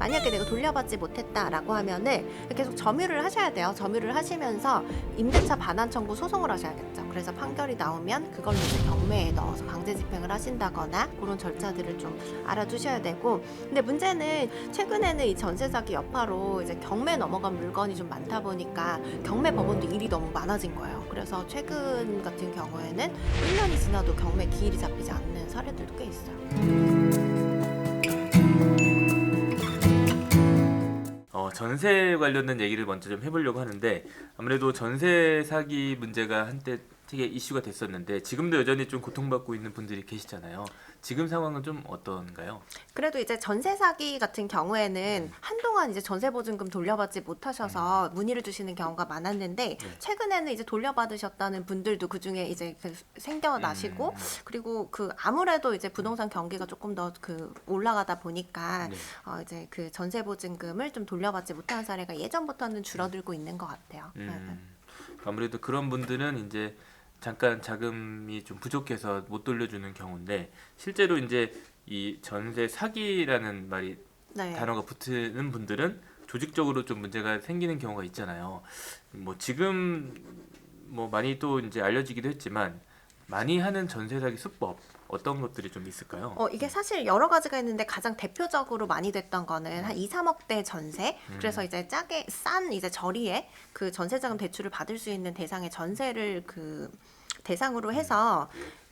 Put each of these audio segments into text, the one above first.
만약에 내가 돌려받지 못했다라고 하면은 계속 점유를 하셔야 돼요. 점유를 하시면서 임대차 반환 청구 소송을 하셔야겠죠. 그래서 판결이 나오면 그걸로 이제 경매에 넣어서 강제 집행을 하신다거나 그런 절차들을 좀 알아두셔야 되고 근데 문제는 최근에는 이 전세 사기 여파로 이제 경매 넘어간 물건이 좀 많다 보니까 경매 법원도 일이 너무 많아진 거예요. 그래서 최근 같은 경우에는 1년이 지나도 경매 기일이 잡히지 않는 사례들도 꽤 있어요. 어, 전세 관련된 얘기를 먼저 좀 해보려고 하는데 아무래도 전세 사기 문제가 한때 되게 이슈가 됐었는데 지금도 여전히 좀 고통받고 있는 분들이 계시잖아요. 지금 상황은 좀 어떤가요? 그래도 이제 전세 사기 같은 경우에는 한동안 이제 전세 보증금 돌려받지 못하셔서 문의를 주시는 경우가 많았는데 네. 최근에는 이제 돌려받으셨다는 분들도 그 중에 이제 그 생겨나시고 음, 그리고 그 아무래도 이제 부동산 경기가 조금 더 그 올라가다 보니까 네. 어 이제 그 전세 보증금을 좀 돌려받지 못하는 사례가 예전부터는 줄어들고 있는 것 같아요. 네, 네. 음, 아무래도 그런 분들은 이제 잠깐 자금이 좀 부족해서 못 돌려주는 경우인데 실제로 이제 이 전세 사기라는 말이 네. 단어가 붙는 분들은 조직적으로 좀 문제가 생기는 경우가 있잖아요. 뭐 지금 뭐 많이 또 이제 알려지기도 했지만 많이 하는 전세 사기 수법 어떤 것들이 좀 있을까요? 어, 이게 사실 여러 가지가 있는데 가장 대표적으로 많이 됐던 거는 한 2, 3억대 전세. 음. 그래서 이제 짜게 싼 이제 저리에 그 전세자금 대출을 받을 수 있는 대상의 전세를 그 대상으로 해서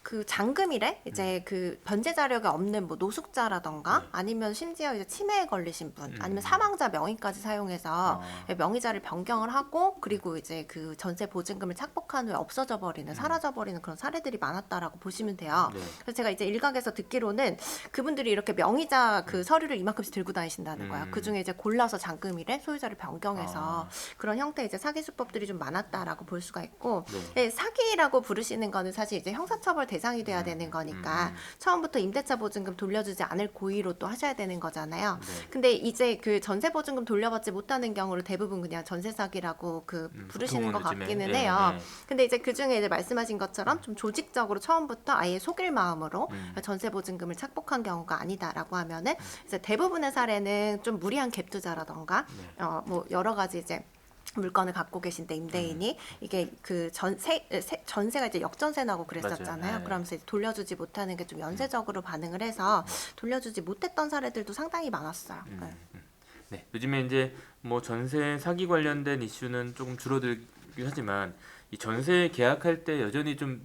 그 장금일에 이제 그 변제 자력이 없는 뭐 노숙자라던가 네. 아니면 심지어 이제 치매에 걸리신 분 음. 아니면 사망자 명의까지 사용해서 아, 명의자를 변경을 하고 그리고 이제 그 전세 보증금을 착복한 후에 없어져 버리는 사라져 버리는 그런 사례들이 많았다라고 보시면 돼요. 네. 그래서 제가 이제 일각에서 듣기로는 그분들이 이렇게 명의자 그 서류를 이만큼씩 들고 다니신다는 거야. 음. 그 중에 이제 골라서 잠금일에 소유자를 변경해서 아. 그런 형태의 이제 사기 수법들이 좀 많았다라고 볼 수가 있고 네. 네, 사기라고 부르시는 거는 사실 이제 형사처벌 대 상이 돼야 되는 거니까 음. 처음부터 임대차 보증금 돌려주지 않을 고의로 또 하셔야 되는 거잖아요. 네. 근데 이제 그 전세 보증금 돌려받지 못하는 경우를 대부분 그냥 전세 사기라고 그 음, 부르시는 것 보통은 요즘에, 같기는 네, 해요. 네. 근데 이제 그 중에 이제 말씀하신 것처럼 좀 조직적으로 처음부터 아예 속일 마음으로 음. 전세 보증금을 착복한 경우가 아니다라고 하면은 이제 대부분의 사례는 좀 무리한 갭 투자라던가 네. 어 뭐 여러 가지 이제 물건을 갖고 계신데 임대인이 음. 이게 그 전세 세- 전세가 이제 역전세 나고 그랬었잖아요. 네. 그러면서 이제 돌려주지 못하는 게 좀 연쇄적으로 반응을 해서 돌려주지 못했던 사례들도 상당히 많았어요. 음, 네. 음. 네, 요즘에 이제 뭐 전세 사기 관련된 이슈는 조금 줄어들긴 하지만 이 전세 계약할 때 여전히 좀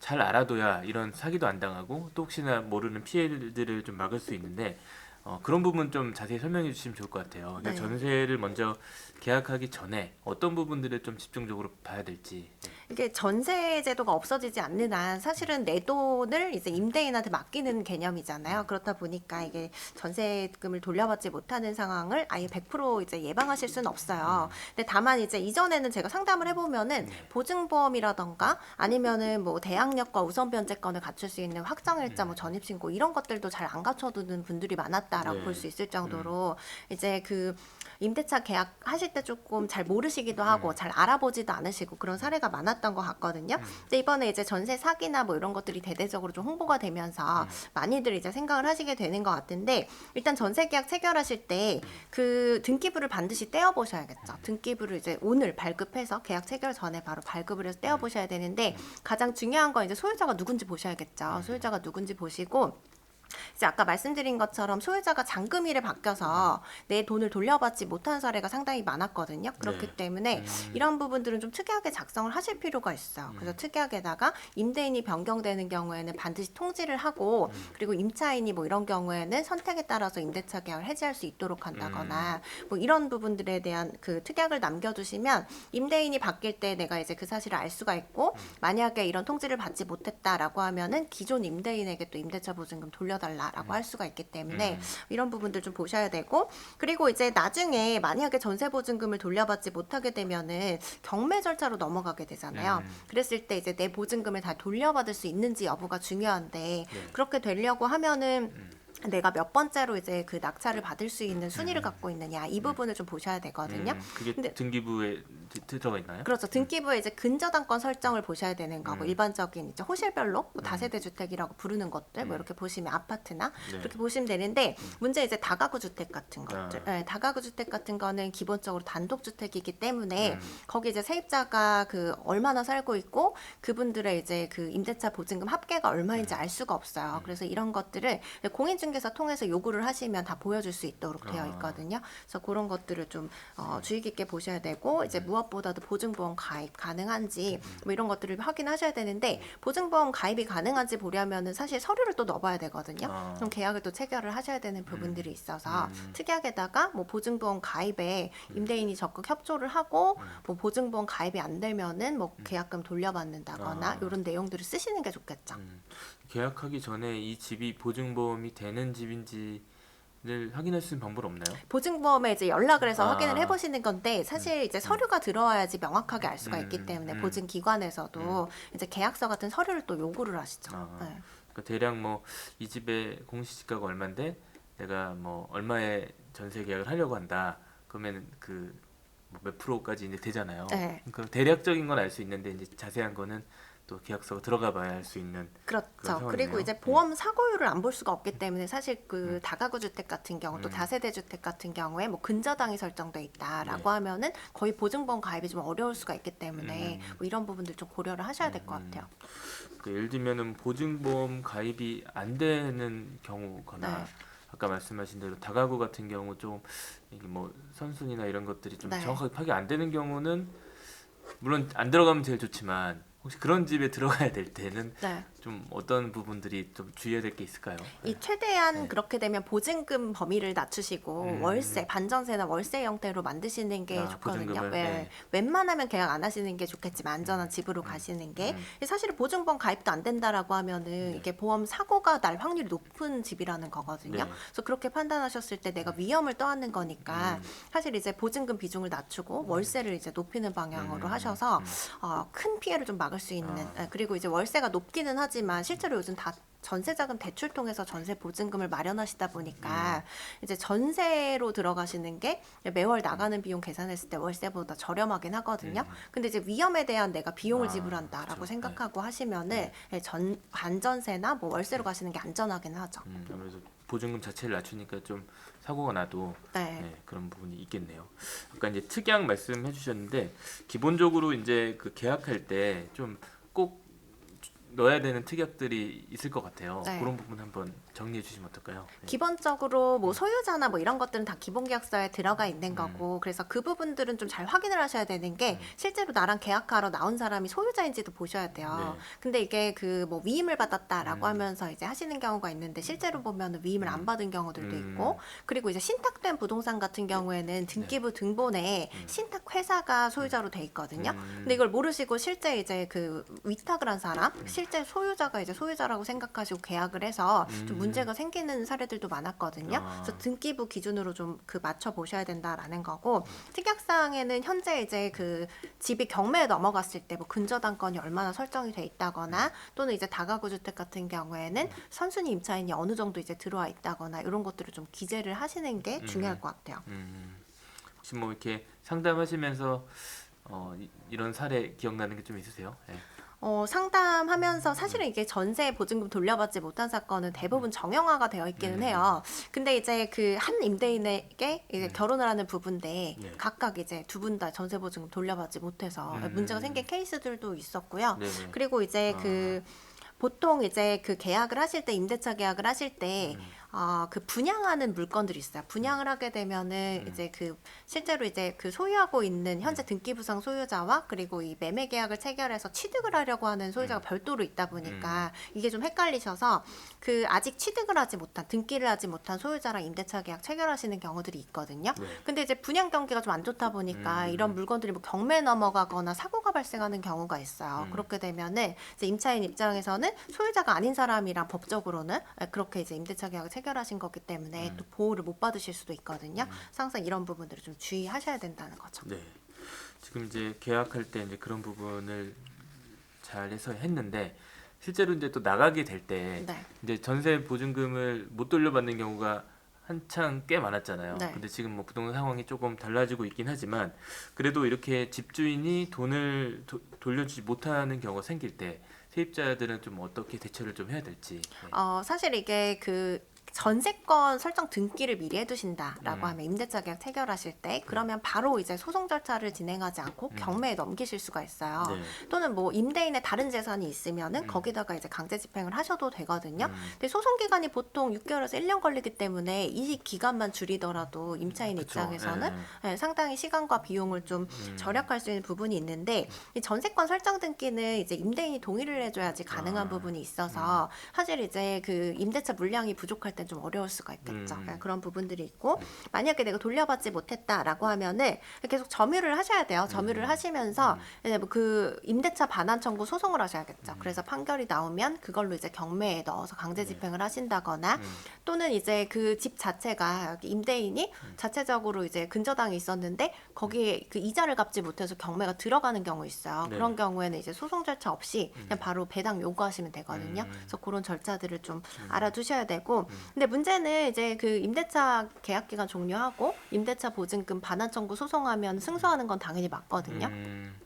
잘 알아둬야 이런 사기도 안 당하고 또 혹시나 모르는 피해들을 좀 막을 수 있는데 어, 그런 부분 좀 자세히 설명해 주시면 좋을 것 같아요. 그러니까 네. 전세를 먼저 계약하기 전에 어떤 부분들을 좀 집중적으로 봐야 될지. 네. 이게 전세 제도가 없어지지 않는 한 사실은 내 돈을 이제 임대인한테 맡기는 개념이잖아요. 그렇다 보니까 이게 전세금을 돌려받지 못하는 상황을 아예 100% 이제 예방하실 수는 없어요. 근데 다만 이제 이전에는 제가 상담을 해보면은 보증보험이라던가 아니면은 뭐 대항력과 우선 변제권을 갖출 수 있는 확정일자, 뭐 전입신고 이런 것들도 잘 안 갖춰두는 분들이 많았다라고 네. 볼수 있을 정도로 이제 그 임대차 계약 하실 때 조금 잘 모르시기도 하고 잘 알아보지도 않으시고 그런 사례가 많았 던 것 같거든요. 근데 이번에 이제 전세 사기나 뭐 이런 것들이 대대적으로 좀 홍보가 되면서 많이들 이제 생각을 하시게 되는 것 같은데 일단 전세 계약 체결하실 때 그 등기부를 반드시 떼어 보셔야겠죠. 등기부를 이제 오늘 발급해서 계약 체결 전에 바로 발급을 해서 떼어 보셔야 되는데 가장 중요한 건 이제 소유자가 누군지 보셔야겠죠. 소유자가 누군지 보시고 이제 아까 말씀드린 것처럼 소유자가 잔금일에 바뀌어서 내 돈을 돌려받지 못한 사례가 상당히 많았거든요. 그렇기 네. 때문에 음. 이런 부분들은 좀 특이하게 작성을 하실 필요가 있어요. 그래서 특이하게다가 임대인이 변경되는 경우에는 반드시 통지를 하고 그리고 임차인이 뭐 이런 경우에는 선택에 따라서 임대차 계약을 해지할 수 있도록 한다거나 뭐 이런 부분들에 대한 그 특약을 남겨두시면 임대인이 바뀔 때 내가 이제 그 사실을 알 수가 있고 만약에 이런 통지를 받지 못했다라고 하면은 기존 임대인에게 또 임대차 보증금 돌려달 라라고 할 수가 있기 때문에 음. 이런 부분들 좀 보셔야 되고 그리고 이제 나중에 만약에 전세 보증금을 돌려받지 못하게 되면은 경매 절차로 넘어가게 되잖아요. 음. 그랬을 때 이제 내 보증금을 다 돌려받을 수 있는지 여부가 중요한데 네. 그렇게 되려고 하면은 내가 몇 번째로 이제 그 낙찰을 받을 수 있는 순위를 갖고 있느냐 이 부분을 좀 보셔야 되거든요. 음, 그게 근데- 등기부에 드- 들어가 있나요? 그렇죠. 등기부에 이제 근저당권 설정을 보셔야 되는 거고 음. 일반적인 이제 호실별로 뭐 다세대 주택이라고 부르는 것들 뭐 음. 이렇게 보시면 아파트나 네. 그렇게 보시면 되는데 문제 이제 다가구 주택 같은 아. 것들, 네, 다가구 주택 같은 거는 기본적으로 단독 주택이기 때문에 음. 거기 이제 세입자가 그 얼마나 살고 있고 그분들의 이제 그 임대차 보증금 합계가 얼마인지 알 수가 없어요. 그래서 이런 것들을 공인중개사 통해서 요구를 하시면 다 보여줄 수 있도록 되어 아. 있거든요. 그래서 그런 것들을 좀 어, 주의 깊게 보셔야 되고 이제 무 엇보다도 보증보험 가입 가능한지 뭐 이런 것들을 확인하셔야 되는데 보증보험 가입이 가능한지 보려면은 사실 서류를 또 넣어봐야 되거든요. 아. 그럼 계약을 또 체결을 하셔야 되는 부분들이 있어서 음. 특약에다가 뭐 보증보험 가입에 임대인이 적극 협조를 하고 뭐 보증보험 가입이 안 되면은 뭐 계약금 돌려받는다거나 아. 이런 내용들을 쓰시는 게 좋겠죠. 음, 계약하기 전에 이 집이 보증보험이 되는 집인지 를 확인할 수 있는 방법 없나요? 보증보험에 이제 연락을 해서 아. 확인을 해보시는 건데 사실 이제 서류가 들어와야지 명확하게 알 수가 음, 있기 때문에 음. 보증기관에서도 이제 계약서 같은 서류를 또 요구를 하시죠. 아. 네. 그러니까 대략 뭐 이 집의 공시지가가 얼마인데 내가 뭐 얼마에 전세 계약을 하려고 한다. 그러면 그 몇 프로까지 이제 되잖아요. 네. 그러니까 대략적인 건 알 수 있는데 이제 자세한 거는 또 계약서가 들어가 봐야 할 수 있는 그렇죠. 그리고 이제 네. 보험 사고율을 안 볼 수가 없기 때문에 사실 그 다가구 주택 같은 경우 또 음. 다세대 주택 같은 경우에 뭐 근저당이 설정돼 있다라고 네. 하면은 거의 보증보험 가입이 좀 어려울 수가 있기 때문에 음. 뭐 이런 부분들 좀 고려를 하셔야 될것 음. 같아요. 그 예를 들면은 보증보험 가입이 안 되는 경우거나 네. 아까 말씀하신 대로 다가구 같은 경우 좀 이게 뭐 선순위나 이런 것들이 좀 네. 정확하게 파악이 안 되는 경우는 물론 안 들어가면 제일 좋지만 혹시 그런 집에 들어가야 될 때는 네. 좀 어떤 부분들이 좀 주의해야 될 게 있을까요? 이 최대한 네. 그렇게 되면 보증금 범위를 낮추시고 음. 월세 반전세나 월세 형태로 만드시는 게 아, 좋거든요. 보증금을, 네. 네. 웬만하면 계약 안 하시는 게 좋겠지만 안전한 집으로 가시는 게 음. 사실 보증보험 가입도 안 된다라고 하면은 이게 보험 사고가 날 확률이 높은 집이라는 거거든요. 네. 그래서 그렇게 판단하셨을 때 내가 위험을 떠안는 거니까 음. 사실 이제 보증금 비중을 낮추고 월세를 이제 높이는 방향으로 음. 하셔서 음. 어, 큰 피해를 좀 막을 수 있는 아. 예, 그리고 이제 월세가 높기는 하지 만 실제로 요즘 다 전세자금 대출 통해서 전세 보증금을 마련하시다 보니까 음. 이제 전세로 들어가시는 게 매월 나가는 비용 계산했을 때 월세보다 저렴하긴 하거든요. 근데 이제 위험에 대한 내가 비용을 음. 아, 지불한다라고 그렇죠. 생각하고 하시면은 예, 전 반전세나 뭐 월세로 가시는 게 안전하긴 하죠. 음, 아무래도 보증금 자체를 낮추니까 좀 사고가 나도 네. 네, 그런 부분이 있겠네요. 아까 이제 특약 말씀해 주셨는데 기본적으로 이제 그 계약할 때 좀꼭 넣어야 되는 특약들이 있을 것 같아요. 네. 그런 부분 한번 정리해 주시면 어떨까요? 네. 기본적으로 뭐 소유자나 뭐 이런 것들은 다 기본 계약서에 들어가 있는 거고 그래서 그 부분들은 좀 잘 확인을 하셔야 되는 게 실제로 나랑 계약하러 나온 사람이 소유자인지도 보셔야 돼요. 네. 근데 이게 그 뭐 위임을 받았다라고 음. 하면서 이제 하시는 경우가 있는데 실제로 보면 위임을 안 받은 경우들도 음. 있고 그리고 이제 신탁된 부동산 같은 경우에는 등기부 등본에 음. 신탁 회사가 소유자로 돼 있거든요. 음. 근데 이걸 모르시고 실제 이제 그 위탁을 한 사람, 실제 소유자가 이제 소유자라고 생각하시고 계약을 해서 좀 음. 문제가 생기는 사례들도 많았거든요. 아. 그래서 등기부 기준으로 좀 그 맞춰 보셔야 된다라는 거고 특약사항에는 현재 이제 그 집이 경매에 넘어갔을 때 뭐 근저당권이 얼마나 설정이 돼 있다거나 또는 이제 다가구 주택 같은 경우에는 선순위 임차인이 어느 정도 이제 들어와 있다거나 이런 것들을 좀 기재를 하시는 게 음. 중요할 것 같아요. 음, 혹시 뭐 이렇게 상담하시면서 어, 이, 이런 사례 기억나는 게 좀 있으세요? 네. 어, 상담하면서 사실은 이게 전세 보증금 돌려받지 못한 사건은 대부분 정형화가 되어 있기는 음. 해요. 근데 이제 그 한 임대인에게 이제 결혼을 하는 부부인데 네. 각각 이제 두 분 다 전세 보증금 돌려받지 못해서 음. 문제가 생긴 케이스들도 있었고요. 네네. 그리고 이제 아. 그 보통 이제 그 계약을 하실 때 임대차 계약을 하실 때 음. 어, 그 분양하는 물건들이 있어요. 분양을 하게 되면은 음. 이제 그 실제로 이제 그 소유하고 있는 현재 등기부상 소유자와 그리고 이 매매 계약을 체결해서 취득을 하려고 하는 소유자가 음. 별도로 있다 보니까 이게 좀 헷갈리셔서 그 아직 취득을 하지 못한 등기를 하지 못한 소유자랑 임대차 계약 체결하시는 경우들이 있거든요. 네. 근데 이제 분양 경기가 좀 안 좋다 보니까 음. 이런 물건들이 뭐 경매 넘어가거나 사고가 발생하는 경우가 있어요. 음. 그렇게 되면은 이제 임차인 입장에서는 소유자가 아닌 사람이랑 법적으로는 그렇게 이제 임대차 계약을 체결 하신 거기 때문에 음. 또 보호를 못 받으실 수도 있거든요. 그래서 항상 이런 부분들을 좀 주의하셔야 된다는 거죠. 네. 지금 이제 계약할 때 이제 그런 부분을 잘 해서 했는데 실제로 이제 또 나가게 될 때 네. 이제 전세 보증금을 못 돌려받는 경우가 한창 꽤 많았잖아요. 네. 근데 지금 뭐 부동산 상황이 조금 달라지고 있긴 하지만 그래도 이렇게 집주인이 돈을 도- 돌려주지 못하는 경우가 생길 때 세입자들은 좀 어떻게 대처를 좀 해야 될지. 네. 어, 사실 이게 그 전세권 설정 등기를 미리 해두신다라고 음. 하면 임대차 계약 체결하실 때 그러면 바로 이제 소송 절차를 진행하지 않고 음. 경매에 넘기실 수가 있어요. 네. 또는 뭐 임대인의 다른 재산이 있으면은 음. 거기다가 이제 강제 집행을 하셔도 되거든요. 음. 근데 소송 기간이 보통 6개월에서 1년 걸리기 때문에 이 기간만 줄이더라도 임차인 그쵸. 입장에서는 네. 네, 상당히 시간과 비용을 좀 음. 절약할 수 있는 부분이 있는데 이 전세권 설정 등기는 이제 임대인이 동의를 해줘야지 가능한 아, 부분이 있어서 사실 이제 그 임대차 물량이 부족할 땐좀 어려울 수가 있겠죠. 음. 네, 그런 부분들이 있고 만약에 내가 돌려받지 못했다라고 하면은 계속 점유를 하셔야 돼요. 점유를 음. 하시면서 이제 뭐그 임대차 반환 청구 소송을 하셔야겠죠. 음. 그래서 판결이 나오면 그걸로 이제 경매에 넣어서 강제 네. 집행을 하신다거나 음. 또는 이제 그 집 자체가 임대인이 음. 자체적으로 이제 근저당이 있었는데 거기에 그 이자를 갚지 못해서 경매가 들어가는 경우 있어요. 네. 그런 경우에는 이제 소송 절차 없이 그냥 바로 배당 요구하시면 되거든요. 음. 그래서 그런 절차들을 좀 알아두셔야 되고 음. 근데 문제는 이제 그 임대차 계약 기간 종료하고 임대차 보증금 반환 청구 소송하면 승소하는 건 당연히 맞거든요. 음.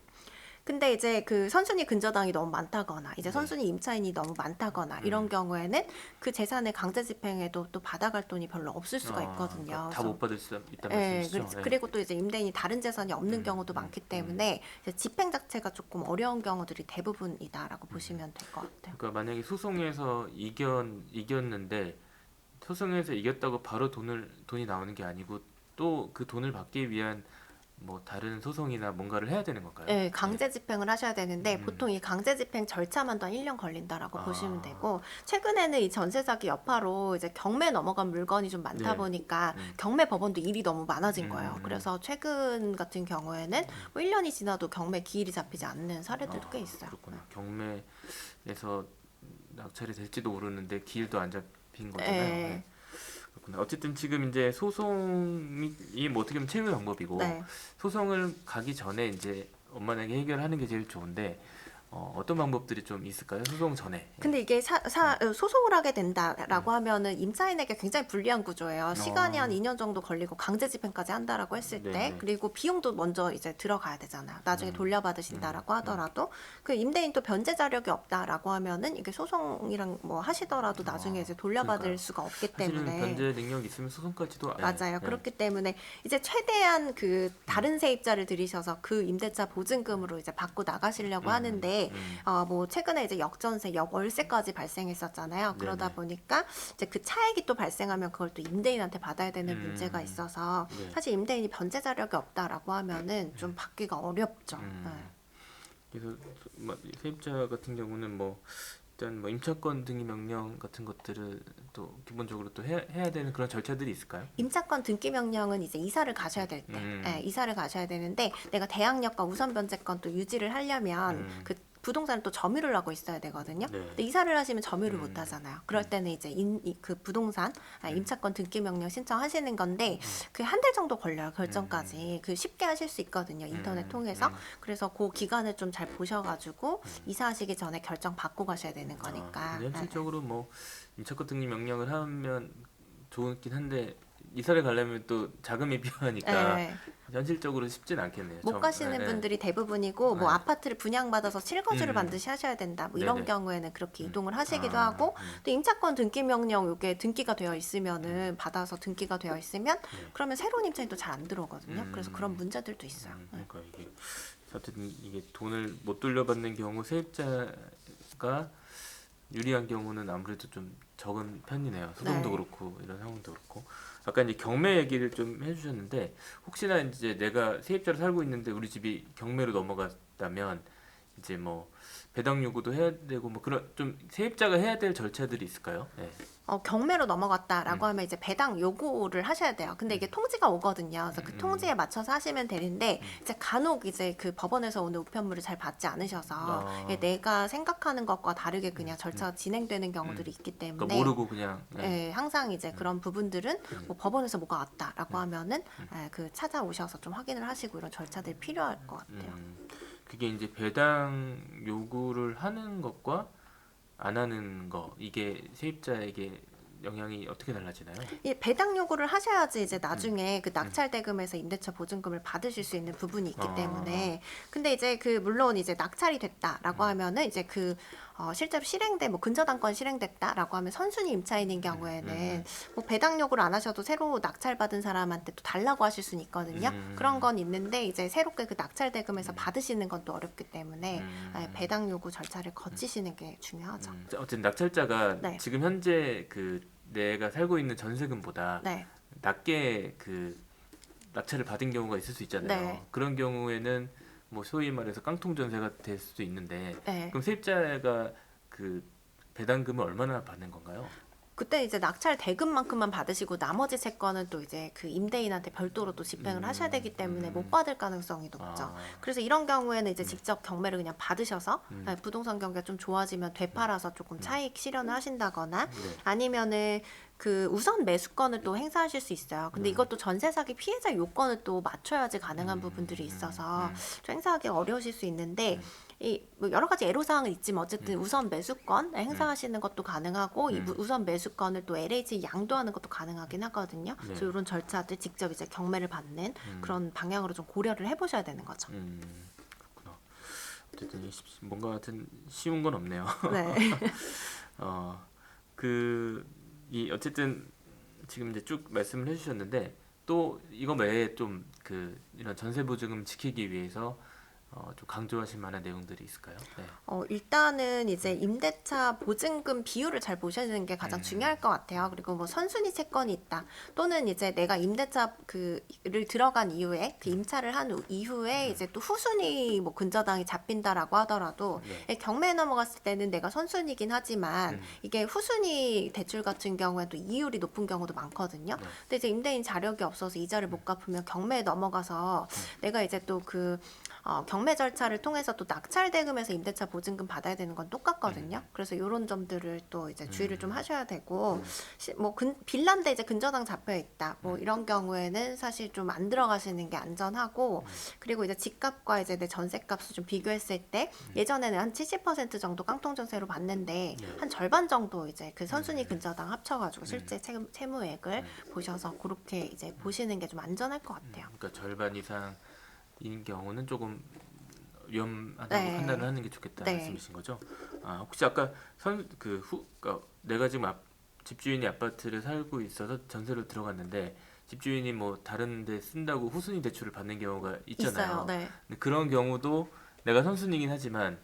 근데 이제 그 선순위 근저당이 너무 많다거나 이제 네. 선순위 임차인이 너무 많다거나 이런 음. 경우에는 그 재산의 강제 집행에도 또 받아갈 돈이 별로 없을 수가 아, 있거든요. 그러니까 그래서 다못 받을 수 있다는 예, 말씀이시죠? 그- 네. 그리고 또 이제 임대인이 다른 재산이 없는 음, 경우도 음, 많기 음. 때문에 이제 집행 자체가 조금 어려운 경우들이 대부분이다라고 음. 보시면 될 것 같아요. 그러니까 만약에 소송에서 이겼 이겼는데 소송에서 이겼다고 바로 돈을 돈이 나오는 게 아니고 또 그 돈을 받기 위한 뭐 다른 소송이나 뭔가를 해야 되는 건가요? 네, 강제 집행을 하셔야 되는데 음. 보통 이 강제 집행 절차만 한 1년 걸린다라고 아. 보시면 되고 최근에는 이 전세 사기 여파로 이제 경매 넘어간 물건이 좀 많다 네. 보니까 음. 경매 법원도 일이 너무 많아진 음, 거예요. 음. 그래서 최근 같은 경우에는 뭐 1년이 지나도 경매 기일이 잡히지 않는 사례들도 아, 꽤 있어요. 그렇구나. 경매에서 낙찰이 될지도 모르는데 기일도 안 잡 힌 거잖아요. 네. 네. 그렇구나. 어쨌든 지금 이제 소송이 뭐 어떻게 보면 최후의 방법이고 네. 소송을 가기 전에 이제 원만하게 해결하는 게 제일 좋은데 어, 어떤 방법들이 좀 있을까요? 소송 전에. 근데 이게 사, 사- 음. 어, 소송을 하게 된다라고 하면은 임차인에게 굉장히 불리한 구조예요. 시간이 어. 한 2년 정도 걸리고 강제 집행까지 한다라고 했을 때 네네. 그리고 비용도 먼저 이제 들어가야 되잖아요. 나중에 음. 돌려받으신다라고 음. 하더라도 그 임대인 또 변제 자력이 없다라고 하면은 이게 소송이랑 뭐 하시더라도 나중에 아, 이제 돌려받을 그러니까요. 수가 없기 때문에 변제 능력 있으면 소송까지도 네, 맞아요. 네. 그렇기 때문에 이제 최대한 그 다른 세입자를 들이셔서 그 임대차 보증금으로 이제 받고 나가시려고 음, 하는데 음. 어 뭐 최근에 이제 역전세, 역월세까지 발생했었잖아요. 그러다 네네. 보니까 이제 그 차액이 또 발생하면 그걸 또 임대인한테 받아야 되는 음. 문제가 있어서 네. 사실 임대인이 변제 자력이 없다라고 하면은 좀 받기가 어렵죠. 음. 네. 그래서 뭐 세입자 같은 경우는 뭐 일단 뭐 임차권 등기 명령 같은 것들을 또 기본적으로 또 해야, 해야 되는 그런 절차들이 있을까요? 임차권 등기 명령은 이제 이사를 가셔야 될 때, 음. 예, 이사를 가셔야 되는데 내가 대항력과 우선 변제권 또 유지를 하려면 음. 그 부동산을 또 점유를 하고 있어야 되거든요. 네. 근데 이사를 하시면 점유를 음. 못 하잖아요. 그럴 때는 이제 인, 이- 그 부동산 아, 음. 임차권 등기 명령 신청하시는 건데 그한달 정도 걸려요 결정까지. 그 쉽게 하실 수 있거든요 인터넷 음, 통해서. 음. 그래서 그 기간을 좀 잘 보셔가지고 이사하시기 전에 결정 받고 가셔야 되는 거니까. 아, 근데 네. 현실적으로 뭐 임차권 등기 명령을 하면 좋긴 한데 이사를 가려면 또 자금이 필요하니까 네. 현실적으로 쉽진 않겠네요. 못 저- 가시는 네, 네. 분들이 대부분이고 뭐 네. 아파트를 분양받아서 실거주를 음. 반드시 하셔야 된다. 뭐 이런 네네. 경우에는 그렇게 음. 이동을 하시기도 아, 하고 음. 또 임차권 등기 명령 요게 등기가 되어 있으면은 받아서 등기가 되어 있으면 네. 그러면 새로운 임차인도 잘안 들어오거든요. 음. 그래서 그런 문제들도 있어요. 음, 네. 그러니까 이게 어쨌든 이게 돈을 못 돌려받는 경우 세입자가 유리한 경우는 아무래도 좀 적은 편이네요. 소송도 네. 그렇고 이런 상황도 그렇고 아까 이제 경매 얘기를 좀 해주셨는데 혹시나 이제 내가 세입자로 살고 있는데 우리 집이 경매로 넘어갔다면 이제 뭐 배당 요구도 해야 되고 뭐 그런 좀 세입자가 해야 될 절차들이 있을까요? 네. 어, 경매로 넘어갔다라고 음. 하면 이제 배당 요구를 하셔야 돼요. 근데 이게 통지가 오거든요. 그래서 그 음. 통지에 맞춰서 하시면 되는데 이제 간혹 이제 그 법원에서 오는 우편물을 잘 받지 않으셔서 아. 이게 내가 생각하는 것과 다르게 그냥 절차가 진행되는 경우들이 있기 때문에 그러니까 모르고 그냥 네. 예, 항상 이제 그런 부분들은 음. 뭐 법원에서 뭐가 왔다라고 하면은 예, 그 찾아오셔서 좀 확인을 하시고 이런 절차들이 필요할 것 같아요. 음, 그게 이제 배당 요구를 하는 것과 안 하는 거 이게 세입자에게 영향이 어떻게 달라지나요? 이 배당 요구를 하셔야지 이제 나중에 그 낙찰 대금에서 임대차 보증금을 받으실 수 있는 부분이 있기 아. 때문에 근데 이제 그 물론 이제 낙찰이 됐다라고 하면은 이제 그 어, 실제로 실행돼 뭐 근저당권 실행됐다라고 하면 선순위 임차인인 경우에는 음, 뭐 배당 요구를 안 하셔도 새로 낙찰 받은 사람한테 또 달라고 하실 수는 있거든요. 음. 그런 건 있는데 이제 새롭게 그 낙찰 대금에서 받으시는 건 또 어렵기 때문에 음. 예, 배당 요구 절차를 거치시는 게 중요하죠. 음, 어쨌든 낙찰자가 네. 지금 현재 그 내가 살고 있는 전세금보다 네. 낮게 그 낙찰을 받은 경우가 있을 수 있잖아요. 네. 그런 경우에는 뭐 소위 말해서 깡통 전세가 될 수도 있는데 네. 그럼 세입자가 그 배당금을 얼마나 받는 건가요? 그때 이제 낙찰 대금만큼만 받으시고 나머지 채권은 또 이제 그 임대인한테 별도로 또 집행을 음, 하셔야 되기 때문에 음. 못 받을 가능성이 높죠. 아, 그래서 이런 경우에는 이제 직접 경매를 그냥 받으셔서 음. 네, 부동산 경기가 좀 좋아지면 되팔아서 조금 차익 실현을 하신다거나 네. 아니면은 그 우선 매수권을 또 행사하실 수 있어요. 근데 음. 이것도 전세 사기 피해자 요건을 또 맞춰야지 가능한 음, 부분들이 음, 있어서 음. 좀 행사하기 어려우실 수 있는데 음. 이 뭐 여러 가지 애로 사항은 있지만 어쨌든 우선 매수권 행사하시는 것도 가능하고 이 음. 무- 우선 매수권을 또 LH 양도하는 것도 가능하긴 하거든요. 네. 그래서 이런 절차들 직접 이제 경매를 받는 음. 그런 방향으로 좀 고려를 해보셔야 되는 거죠. 음, 그렇구나. 어쨌든 이 쉽- 뭔가 하여튼 쉬운 건 없네요. 네. 어, 그, 이, 어쨌든, 지금 이제 쭉 말씀을 해주셨는데, 또, 이거 외에 좀, 그, 이런 전세 보증금 지키기 위해서, 어, 좀 강조하실 만한 내용들이 있을까요? 네. 어, 일단은 이제 임대차 보증금 비율을 잘 보시는 게 가장 음. 중요할 것 같아요. 그리고 뭐 선순위 채권이 있다. 또는 이제 내가 임대차 그를 들어간 이후에 그 임차를 한 후- 이후에 음. 이제 또 후순위 뭐 근저당이 잡힌다라고 하더라도 네. 경매에 넘어갔을 때는 내가 선순위긴 하지만 음. 이게 후순위 대출 같은 경우에 또 이율이 높은 경우도 많거든요. 네. 근데 이제 임대인 자력이 없어서 이자를 못 갚으면 경매에 넘어가서 내가 이제 또 그 어, 경매 절차를 통해서 또 낙찰 대금에서 임대차 보증금 받아야 되는 건 똑같거든요. 그래서 이런 점들을 또 이제 주의를 좀 하셔야 되고 시- 뭐 근, 빌란데 이제 근저당 잡혀 있다. 뭐 이런 경우에는 사실 좀 안 들어가시는 게 안전하고 그리고 이제 집값과 이제 내 전세값을 좀 비교했을 때 예전에는 한 70% 정도 깡통 전세로 받는데 네. 한 절반 정도 이제 그 선순위 근저당 합쳐가지고 실제 채, 채무액을 보셔서 그렇게 이제 보시는 게 좀 안전할 것 같아요. 그러니까 절반 이상 인 경우는 조금 위험하다고 네. 판단을 하는 게 좋겠다 네. 말씀이신 거죠? 아 혹시 아까 선그후 그러니까 내가 지금 앞, 집주인이 아파트를 살고 있어서 전세로 들어갔는데 집주인이 뭐 다른데 쓴다고 후순위 대출을 받는 경우가 있잖아요. 있어요. 네. 근데 그런 경우도 내가 선순위긴 하지만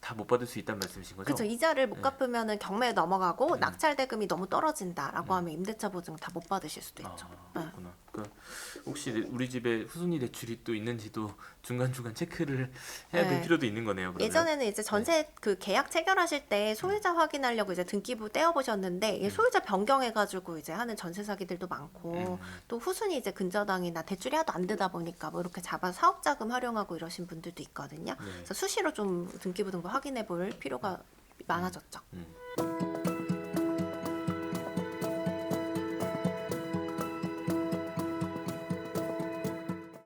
다 못 받을 수 있다는 말씀이신 거죠? 그렇죠. 이자를 못 네. 갚으면은 경매에 넘어가고 음. 낙찰 대금이 너무 떨어진다라고 음. 하면 임대차 보증 다 못 받으실 수도 있죠. 아, 그렇구나. 그 혹시 우리 집에 후순위 대출이 또 있는지도 중간 중간 체크를 해야 될 네. 필요도 있는 거네요. 그러면. 예전에는 이제 전세 그 계약 체결하실 때 소유자 확인하려고 이제 등기부 떼어 보셨는데 이 소유자 변경해 가지고 이제 하는 전세 사기들도 많고 음. 또 후순위 이제 근저당이나 대출이 하도 안 되다 보니까 뭐 이렇게 잡아 사업 자금 활용하고 이러신 분들도 있거든요. 네. 그래서 수시로 좀 등기부 등본 확인해 볼 필요가 많아졌죠. 음.